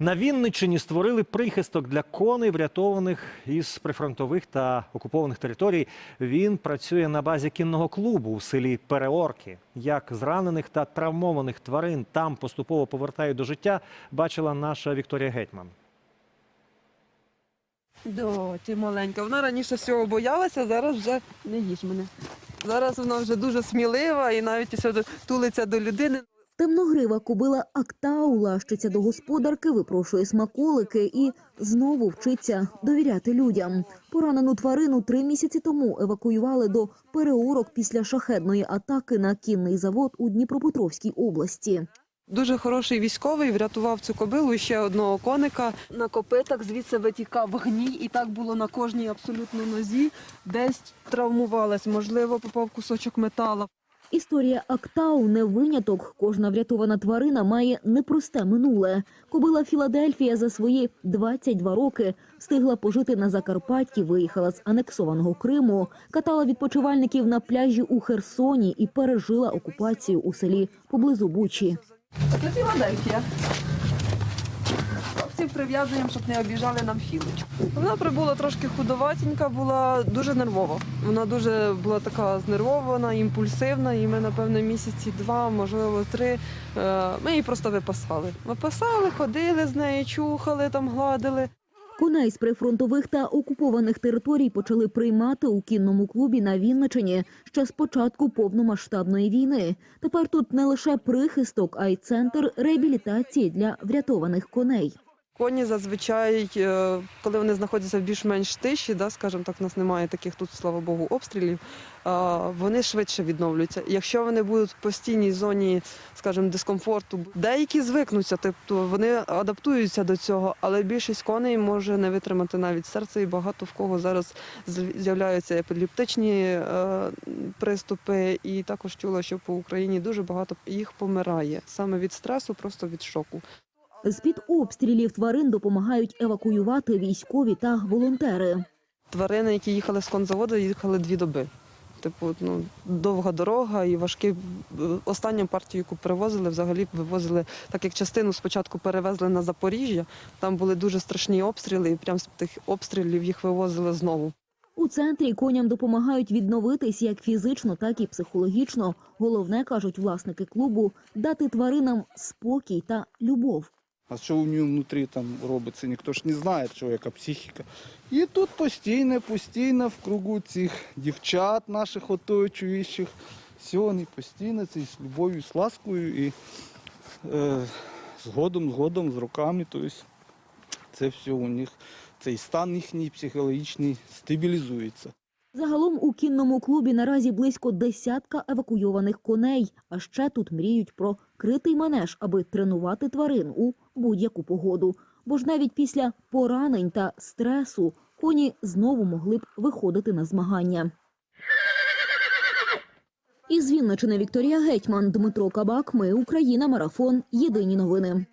На Вінниччині створили прихисток для коней, врятованих із прифронтових та окупованих територій. Він працює на базі кінного клубу у селі Переорки. Як зранених та травмованих тварин там поступово повертають до життя, бачила наша Вікторія Гетьман. До, ти маленька. Вона раніше всього боялася, зараз вже не їж мене. Зараз вона вже дуже смілива і навіть тулиться до людини. Темногрива кобила Актау лащиться до господарки, випрошує смаколики і знову вчиться довіряти людям. Поранену тварину три місяці тому евакуювали до переорок після шахедної атаки на кінний завод у Дніпропетровській області. Дуже хороший військовий врятував цю кобилу і ще одного коника. На копитах звідси витікав гній, і так було на кожній абсолютно нозі. Десь травмувалась, можливо, попав кусочок метала. Історія Актау не виняток. Кожна врятована тварина має непросте минуле. Кобила Філадельфія за свої 22 роки встигла пожити на Закарпатті, виїхала з анексованого Криму, катала відпочивальників на пляжі у Херсоні і пережила окупацію у селі поблизу Бучі. Це Філадельфія. Хлопців прив'язуємо, щоб не обіжали нам філочку. Вона прибула трошки худоватенька, була дуже нервова. Вона дуже була така знервована, імпульсивна, і ми, напевно, місяці два, можливо, три. е, Ми її просто випасали. Випасали, ходили з нею, чухали, там гладили. Коней з прифронтових та окупованих територій почали приймати у кінному клубі на Вінничині ще з початку повномасштабної війни. Тепер тут не лише прихисток, а й центр реабілітації для врятованих коней. Коні зазвичай, е, коли вони знаходяться в більш-менш тиші, да, скажімо так, у нас немає таких тут, слава Богу, обстрілів, вони швидше відновлюються. Якщо вони будуть в постійній зоні, скажімо, дискомфорту, деякі звикнуться, тобто вони адаптуються до цього, але більшість коней може не витримати навіть серце, і багато в кого зараз з'яв- з'являються епілептичні е, приступи. І також чула, що по Україні дуже багато їх помирає саме від стресу, просто від шоку. З-під обстрілів тварин допомагають евакуювати військові та волонтери. Тварини, які їхали з конзаводу, їхали дві доби. Типу, ну, довга дорога і важкі. Останню партію, яку перевозили, взагалі вивозили, так як частину спочатку перевезли на Запоріжжя, там були дуже страшні обстріли, і прямо з тих обстрілів їх вивозили знову. У центрі коням допомагають відновитись як фізично, так і психологічно. Головне, кажуть власники клубу, дати тваринам спокій та любов. А що у нього внутрі там робиться, ніхто ж не знає, що яка психіка. І тут постійно, постійно в кругу цих дівчат наших оточуючих. Все, вони постійно це з любов'ю, з ласкою і е, згодом, згодом, з руками. Тобто це все у них, цей стан їхній психологічний стабілізується. Загалом у кінному клубі наразі близько десятка евакуйованих коней. А ще тут мріють про критий манеж, аби тренувати тварин у будь-яку погоду. Бо ж навіть після поранень та стресу коні знову могли б виходити на змагання. Із Вінничини Вікторія Гетьман, Дмитро Кабак. Ми Україна. Марафон. Єдині новини.